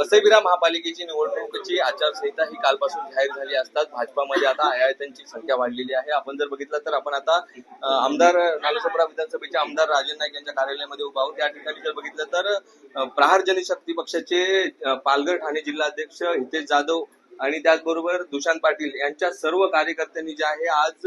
वसईविरा महापालिकेची निवडणुकीची आचारसंहिता ही कालपासून जाहीर झाली असतात. भाजपामध्ये आता आयात्यांची संख्या वाढलेली आहे. आपण जर बघितलं तर आपण आता आमदार नालासोपरा विधानसभेचे आमदार राजन नाईक यांच्या कार्यालयामध्ये उभा आहोत. त्या ठिकाणी जर बघितलं तर प्रहार जनशक्ती पक्षाचे पालघर ठाणे जिल्हाध्यक्ष हितेश जाधव आणि त्याचबरोबर दुशांत पाटील यांच्या सर्व कार्यकर्त्यांनी जे आहे आज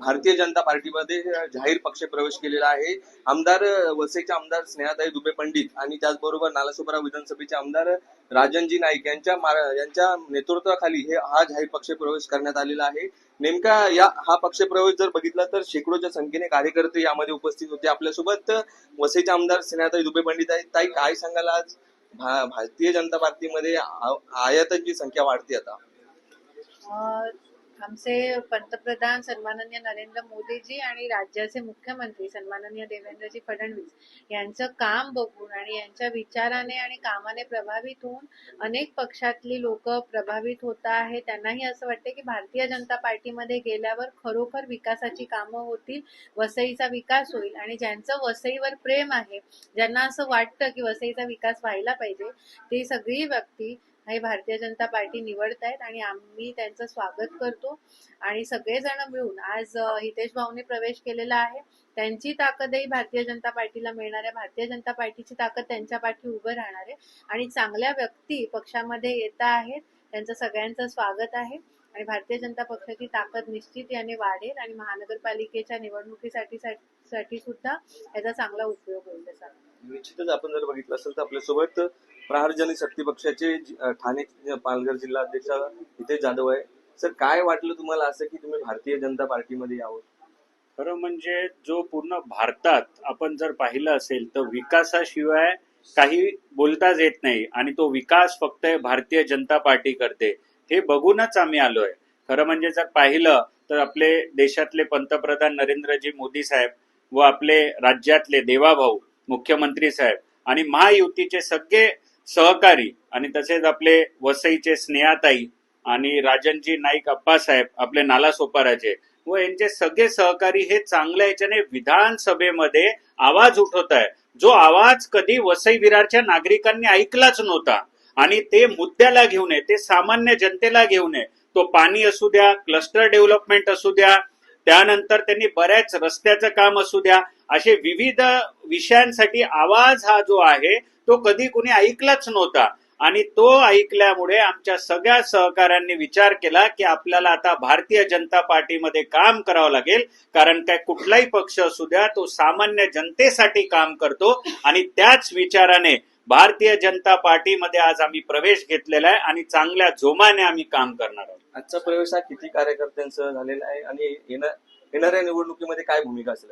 भारतीय जनता पार्टीमध्ये जाहीर पक्ष प्रवेश केलेला आहे. आमदार वसईचे आमदार स्नेहाताई दुबे पंडित आणि त्याचबरोबर नालासोपारा विधानसभेचे आमदार राजनजी नाईक यांच्या यांच्या नेतृत्वाखाली हे हा जाहीर पक्ष प्रवेश करण्यात आलेला आहे. नेमका या हा पक्ष प्रवेश जर बघितला तर शेकडोच्या संख्येने कार्यकर्ते यामध्ये उपस्थित होते आपल्यासोबत. वसईचे आमदार स्नेहाताई दुबे पंडित आहेत. ताई काय सांगाल आज? भारतीय जनता पार्टीमध्ये आ- आयातांची संख्या वाढते आता. आमचे पंतप्रधान सन्माननीय नरेंद्र मोदीजी आणि राज्याचे मुख्यमंत्री सन्माननीय देवेंद्रजी फडणवीस यांचं काम बघून आणि यांच्या विचाराने आणि कामाने प्रभावित होऊन अनेक पक्षातली लोक प्रभावित होत आहेत. त्यांनाही असं वाटते की भारतीय जनता पार्टीमध्ये गेल्यावर खरोखर विकासाची कामं होतील वसईचा विकास होईल आणि ज्यांचं वसईवर प्रेम आहे ज्यांना असं वाटतं की वसईचा विकास व्हायला पाहिजे ती सगळी व्यक्ती हे भारतीय जनता पार्टी निवडत आहेत आणि आम्ही त्यांचं स्वागत करतो. आणि सगळेजण मिळून आज हितेश भाऊने प्रवेश केलेला आहे. त्यांची ताकदही भारतीय जनता पार्टीला मिळणार आहे. भारतीय जनता पार्टीची ताकद त्यांच्या पाठी उभं राहणार आहे. आणि चांगल्या व्यक्ती पक्षामध्ये येत आहेत. त्यांचं सगळ्यांचं स्वागत आहे. आणि भारतीय जनता पक्षाची ताकद निश्चित याने वाढेल आणि महानगरपालिकेच्या निवडणुकीसाठी साठी सुद्धा याचा चांगला उपयोग होईल असा. निश्चितच आपण जर बघितलं असेल तर आपल्यासोबत प्रहार जनशक्ती पक्षाचे ठाणे पालघर जिल्हा अध्यक्ष इथे जाधव आहे. सर काय वाटलं तुम्हाला असं की तुम्ही भारतीय जनता पार्टीमध्ये यावं? खरं म्हणजे जो पूर्ण भारतात आपण जर पाहिलं असेल तर विकासाशिवाय काही बोलताच येत नाही आणि तो विकास फक्त भारतीय जनता पार्टी करते. हे बघूनच आम्ही आलोय. खरं म्हणजे जर पाहिलं तर आपले देशातले पंतप्रधान नरेंद्रजी मोदी साहेब व आपले राज्यातले देवाभाऊ मुख्यमंत्री साहेब आणि महायुतीचे सगळे सहकारी आणि तसेच आपले वसईचे स्नेहाताई आणि राजनजी नाईक अप्पासाहेब आपले नालासोपाराचे व यांचे सगळे सहकारी हे चांगल्या याच्याने विधानसभेमध्ये आवाज उठवत आहे जो आवाज कधी वसई विरारच्या नागरिकांनी ऐकलाच नव्हता. आणि ते मुद्द्याला घेऊन ये ते सामान्य जनतेला घेऊन ये तो पाणी असू द्या क्लस्टर डेव्हलपमेंट असू द्या त्यानंतर त्यांनी बऱ्याच रस्त्याचं काम असू द्या असे विविध विषयांसाठी आवाज हा जो आहे तो कधी कुणी ऐकलाच नव्हता. आणि तो ऐकल्यामुळे आमच्या सगळ्या सहकाऱ्यांनी विचार केला की आपल्याला आता भारतीय जनता पार्टीमध्ये काम करावं लागेल. कारण काय कुठलाही पक्ष असू द्या तो सामान्य जनतेसाठी काम करतो. आणि त्याच विचाराने भारतीय जनता पार्टीमध्ये आज आम्ही प्रवेश घेतलेला आहे आणि चांगल्या जोमाने आम्ही काम करणार आहोत. आजचा प्रवेश हा किती कार्यकर्त्यांचा झालेला आहे आणि येणाऱ्या निवडणुकीमध्ये काय भूमिका असेल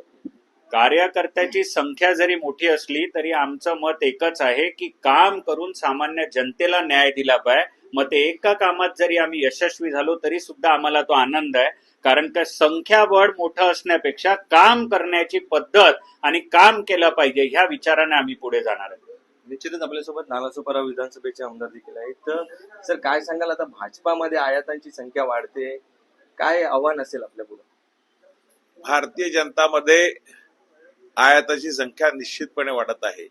कार्यकर्त्याची संख्या जरी मोठी असली तरी आमचं मत एकच आहे की काम करून सामान्य जनतेला न्याय दिला पाहिजे मग ते एका कामात जरी आम्ही यशस्वी झालो तरी सुद्धा आम्हाला तो आनंद आहे. कारण का संख्याबळ मोठं असण्यापेक्षा काम करण्याची पद्धत आणि काम केलं पाहिजे ह्या विचाराने आम्ही पुढे जाणार आहे. निश्चितच आपल्यासोबत नालासोपारा विधानसभेचे आमदार देखील आहेत. तर सर काय सांगाल? आता भाजपामध्ये आयातांची संख्या वाढते. काय आव्हान असेल आपल्या पुढे भारतीय जनतामध्ये आयाताची संख्या निश्चितपणे वाढत आहे.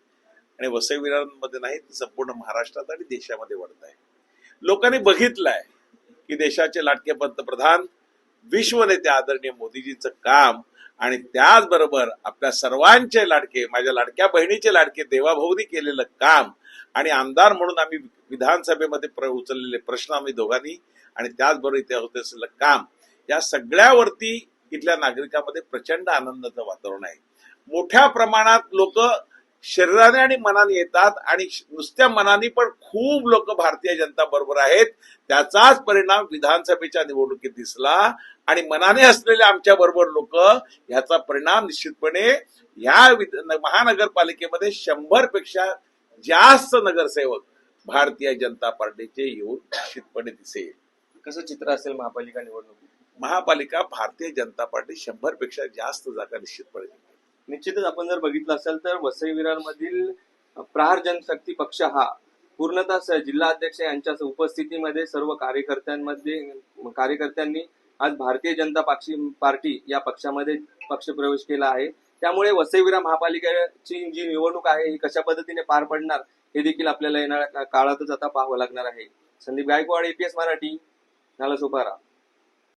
आणि वसईविरांमध्ये नाही तर संपूर्ण महाराष्ट्रात आणि देशामध्ये वाढत आहे. लोकांनी बघितलंय की देशाचे लाटके पंतप्रधान विश्वनेते आदरणीय मोदीजीचं काम आणि त्याचबरोबर आपल्या सर्वांचे लाडके माझ्या लाडक्या बहिणीचे लाडके देवाभाऊनी केलेलं काम आणि आमदार म्हणून आम्ही विधानसभेमध्ये प्र उचललेले प्रश्न आम्ही दोघांनी आणि त्याचबरोबर इथे होत असलेलं काम या सगळ्यावरती इथल्या नागरिकांमध्ये प्रचंड आनंदाचं वातावरण आहे. मोठ्या प्रमाणात लोक शरीराने आणि मनाने येतात आणि नुसत्या मनाने पण खूप लोक भारतीय जनता बरोबर आहेत. त्याचाच परिणाम विधानसभेच्या निवडणुकीत दिसला आणि मनाने असलेले आमच्या बरोबर लोक ह्याचा परिणाम निश्चितपणे या महानगरपालिकेमध्ये शंभरपेक्षा जास्त नगरसेवक भारतीय जनता पार्टीचे येऊन निश्चितपणे दिसेल. कसं चित्र असेल महापालिका निवडणुकीत? महापालिका भारतीय जनता पार्टी शंभरपेक्षा जास्त जागा निश्चितपणे निश्चितच आपण जर बघितलं असेल तर वसई विरार मधील प्रहार जनशक्ती पक्ष हा पूर्णतः जिल्हा अध्यक्ष यांच्या उपस्थितीमध्ये सर्व कार्यकर्त्यांमध्ये कार्यकर्त्यांनी आज भारतीय जनता पक्षी पार्टी या पक्षामध्ये पक्ष प्रवेश केला आहे. त्यामुळे वसईविरा महापालिकेची जी निवडणूक आहे ही कशा पद्धतीने पार पडणार हे देखील आपल्याला येणाऱ्या काळातच आता पाहावं लागणार आहे. संदीप गायकवाड एपीएस मराठी नालासोपारा.